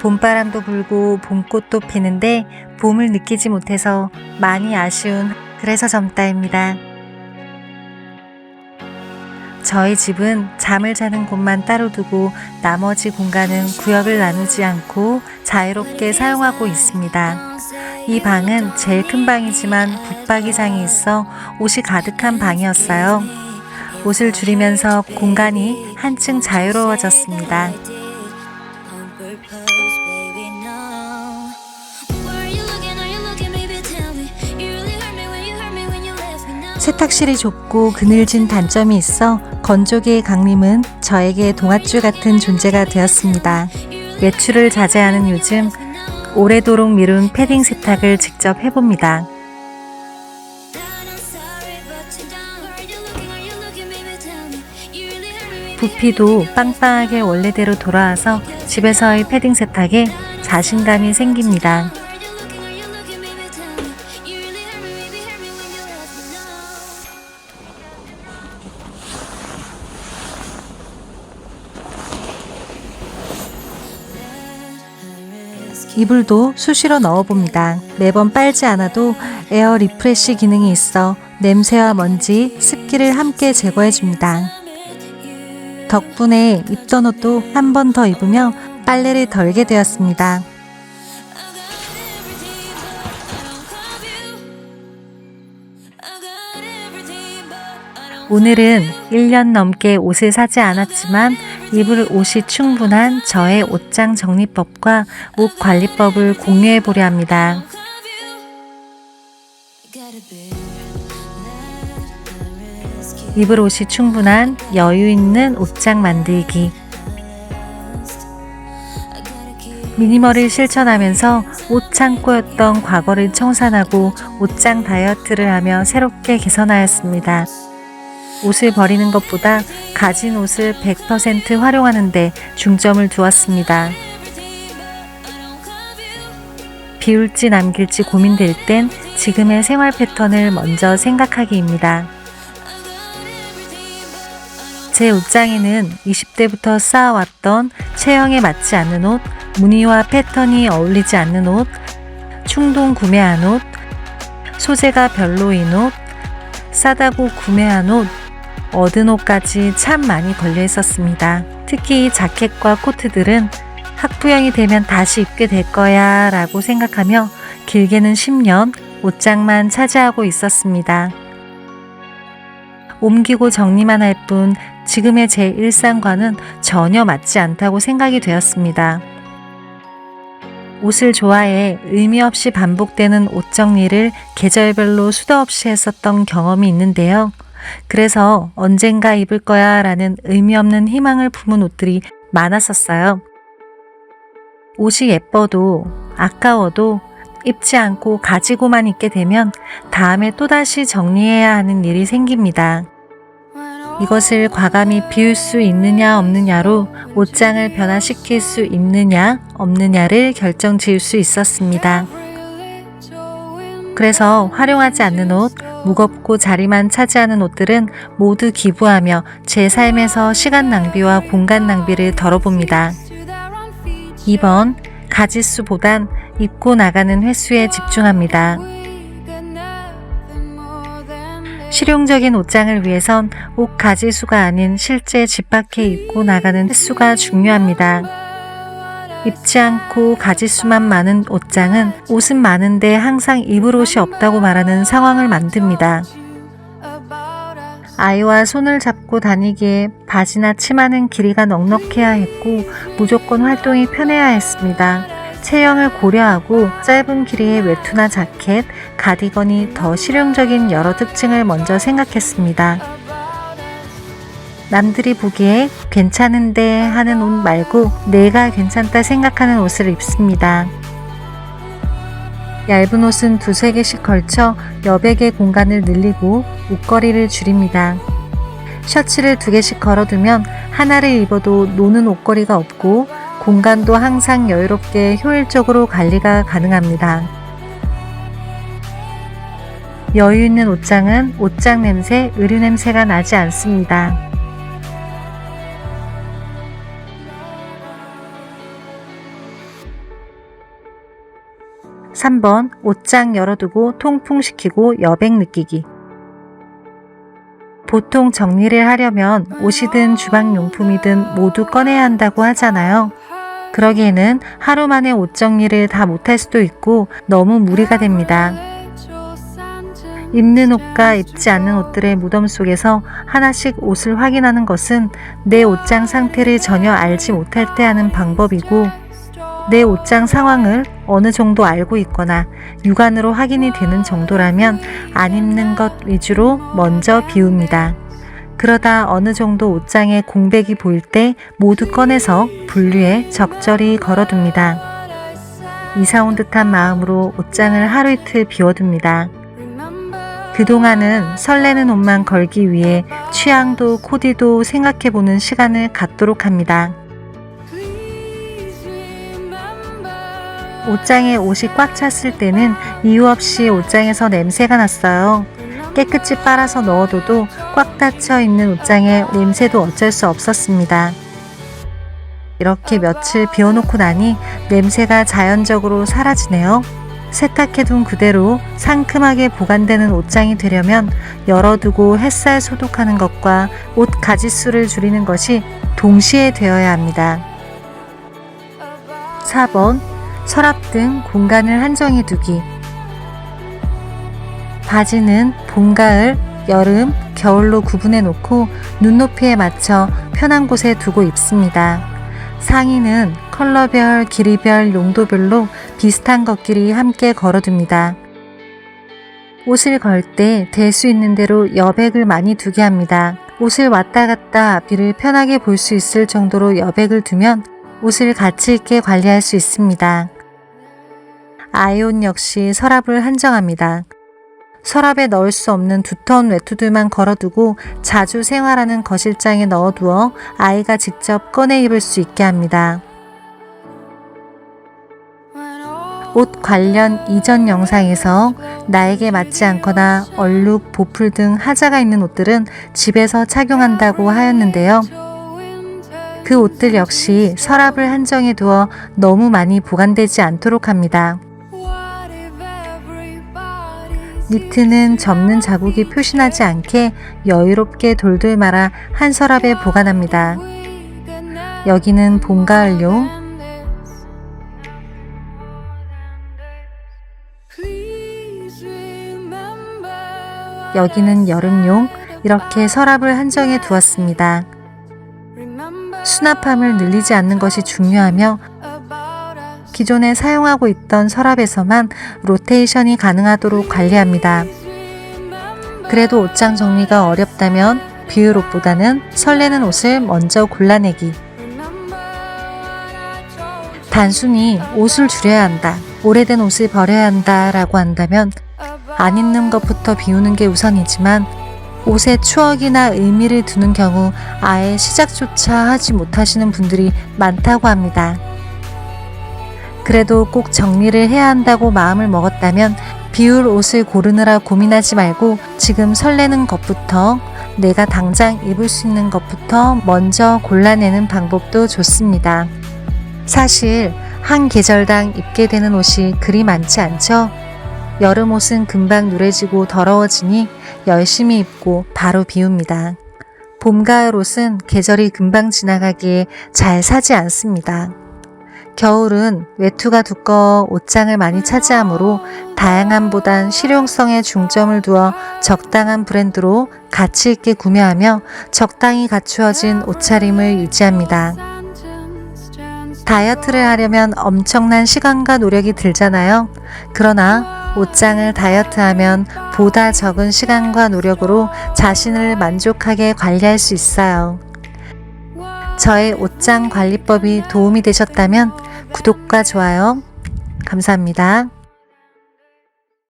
봄바람도 불고 봄꽃도 피는데 봄을 느끼지 못해서 많이 아쉬운 그래서 젊다입니다. 저희 집은 잠을 자는 곳만 따로 두고 나머지 공간은 구역을 나누지 않고 자유롭게 사용하고 있습니다. 이 방은 제일 큰 방이지만 붙박이장이 있어 옷이 가득한 방이었어요. 옷을 줄이면서 공간이 한층 자유로워졌습니다. 세탁실이 좁고 그늘진 단점이 있어 건조기의 강림은 저에게 동아줄 같은 존재가 되었습니다. 외출을 자제하는 요즘 오래도록 미룬 패딩 세탁을 직접 해봅니다. 부피도 빵빵하게 원래대로 돌아와서 집에서의 패딩 세탁에 자신감이 생깁니다. 이불도 수시로 넣어봅니다. 매번 빨지 않아도 에어 리프레쉬 기능이 있어 냄새와 먼지, 습기를 함께 제거해줍니다. 덕분에 입던 옷도 한 번 더 입으며 빨래를 덜게 되었습니다. 오늘은 1년 넘게 옷을 사지 않았지만 입을 옷이 충분한 저의 옷장 정리법과 옷 관리법을 공유해 보려 합니다. 입을 옷이 충분한 여유 있는 옷장 만들기. 미니멀을 실천하면서 옷 창고였던 과거를 청산하고 옷장 다이어트를 하며 새롭게 개선하였습니다. 옷을 버리는 것보다 가진 옷을 100% 활용하는데 중점을 두었습니다. 비울지 남길지 고민될 땐 지금의 생활 패턴을 먼저 생각하기입니다. 제 옷장에는 20대부터 쌓아왔던 체형에 맞지 않는 옷, 무늬와 패턴이 어울리지 않는 옷, 충동 구매한 옷, 소재가 별로인 옷, 싸다고 구매한 옷, 얻은 옷까지 참 많이 걸려 있었습니다. 특히 자켓과 코트들은 학부형이 되면 다시 입게 될 거야 라고 생각하며 길게는 10년 옷장만 차지하고 있었습니다. 옮기고 정리만 할 뿐 지금의 제 일상과는 전혀 맞지 않다고 생각이 되었습니다. 옷을 좋아해 의미 없이 반복되는 옷 정리를 계절별로 수도 없이 했었던 경험이 있는데요. 그래서 언젠가 입을 거야 라는 의미 없는 희망을 품은 옷들이 많았었어요. 옷이 예뻐도 아까워도 입지 않고 가지고만 있게 되면 다음에 또다시 정리해야 하는 일이 생깁니다. 이것을 과감히 비울 수 있느냐 없느냐로 옷장을 변화시킬 수 있느냐 없느냐를 결정 지을 수 있었습니다. 그래서 활용하지 않는 옷, 무겁고 자리만 차지하는 옷들은 모두 기부하며 제 삶에서 시간 낭비와 공간 낭비를 덜어봅니다. 2번, 가지수보단 입고 나가는 횟수에 집중합니다. 실용적인 옷장을 위해선 옷 가지수가 아닌 실제 집 밖에 입고 나가는 횟수가 중요합니다. 입지 않고 가지수만 많은 옷장은 옷은 많은데 항상 입을 옷이 없다고 말하는 상황을 만듭니다. 아이와 손을 잡고 다니기에 바지나 치마는 길이가 넉넉해야 했고 무조건 활동이 편해야 했습니다. 체형을 고려하고 짧은 길이의 외투나 자켓, 가디건이 더 실용적인 여러 특징을 먼저 생각했습니다. 남들이 보기에 괜찮은데 하는 옷 말고 내가 괜찮다 생각하는 옷을 입습니다. 얇은 옷은 두세 개씩 걸쳐 여백의 공간을 늘리고 옷걸이를 줄입니다. 셔츠를 두 개씩 걸어두면 하나를 입어도 노는 옷걸이가 없고 공간도 항상 여유롭게 효율적으로 관리가 가능합니다. 여유 있는 옷장은 옷장 냄새, 의류 냄새가 나지 않습니다. 3번 옷장 열어두고 통풍시키고 여백 느끼기. 보통 정리를 하려면 옷이든 주방용품이든 모두 꺼내야 한다고 하잖아요. 그러기에는 하루 만에 옷 정리를 다 못할 수도 있고 너무 무리가 됩니다. 입는 옷과 입지 않는 옷들의 무덤 속에서 하나씩 옷을 확인하는 것은 내 옷장 상태를 전혀 알지 못할 때 하는 방법이고 내 옷장 상황을 어느 정도 알고 있거나 육안으로 확인이 되는 정도라면 안 입는 것 위주로 먼저 비웁니다. 그러다 어느 정도 옷장에 공백이 보일 때 모두 꺼내서 분류에 적절히 걸어둡니다. 이사 온 듯한 마음으로 옷장을 하루 이틀 비워둡니다. 그동안은 설레는 옷만 걸기 위해 취향도 코디도 생각해보는 시간을 갖도록 합니다. 옷장에 옷이 꽉 찼을 때는 이유 없이 옷장에서 냄새가 났어요. 깨끗이 빨아서 넣어둬도 꽉 닫혀 있는 옷장에 냄새도 어쩔 수 없었습니다. 이렇게 며칠 비워놓고 나니 냄새가 자연적으로 사라지네요. 세탁해둔 그대로 상큼하게 보관되는 옷장이 되려면 열어두고 햇살 소독하는 것과 옷 가지수를 줄이는 것이 동시에 되어야 합니다. 4번 서랍 등 공간을 한정해 두기. 바지는 봄, 가을, 여름, 겨울로 구분해 놓고 눈높이에 맞춰 편한 곳에 두고 입습니다. 상의는 컬러별, 길이별, 용도별로 비슷한 것끼리 함께 걸어둡니다. 옷을 걸 때 될 수 있는 대로 여백을 많이 두게 합니다. 옷을 왔다 갔다 비를 편하게 볼 수 있을 정도로 여백을 두면 옷을 가치 있게 관리할 수 있습니다. 아이온 역시 서랍을 한정합니다. 서랍에 넣을 수 없는 두터운 외투들만 걸어두고 자주 생활하는 거실장에 넣어두어 아이가 직접 꺼내 입을 수 있게 합니다. 옷 관련 이전 영상에서 나에게 맞지 않거나 얼룩, 보풀 등 하자가 있는 옷들은 집에서 착용한다고 하였는데요. 그 옷들 역시 서랍을 한정해 두어 너무 많이 보관되지 않도록 합니다. 니트는 접는 자국이 표시나지 않게 여유롭게 돌돌 말아 한 서랍에 보관합니다. 여기는 봄, 가을용, 여기는 여름용 이렇게 서랍을 한정해 두었습니다. 수납함을 늘리지 않는 것이 중요하며 기존에 사용하고 있던 서랍에서만 로테이션이 가능하도록 관리합니다. 그래도 옷장 정리가 어렵다면 비울 옷보다는 설레는 옷을 먼저 골라내기. 단순히 옷을 줄여야 한다, 오래된 옷을 버려야 한다 라고 한다면 안 입는 것부터 비우는 게 우선이지만 옷에 추억이나 의미를 두는 경우 아예 시작조차 하지 못하시는 분들이 많다고 합니다. 그래도 꼭 정리를 해야 한다고 마음을 먹었다면 비울 옷을 고르느라 고민하지 말고 지금 설레는 것부터 내가 당장 입을 수 있는 것부터 먼저 골라내는 방법도 좋습니다. 사실 한 계절당 입게 되는 옷이 그리 많지 않죠? 여름 옷은 금방 누래지고 더러워지니 열심히 입고 바로 비웁니다. 봄, 가을 옷은 계절이 금방 지나가기에 잘 사지 않습니다. 겨울은 외투가 두꺼워 옷장을 많이 차지하므로 다양함보단 실용성에 중점을 두어 적당한 브랜드로 가치 있게 구매하며 적당히 갖추어진 옷차림을 유지합니다. 다이어트를 하려면 엄청난 시간과 노력이 들잖아요. 그러나 옷장을 다이어트하면 보다 적은 시간과 노력으로 자신을 만족하게 관리할 수 있어요. 저의 옷장 관리법이 도움이 되셨다면 구독과 좋아요 감사합니다.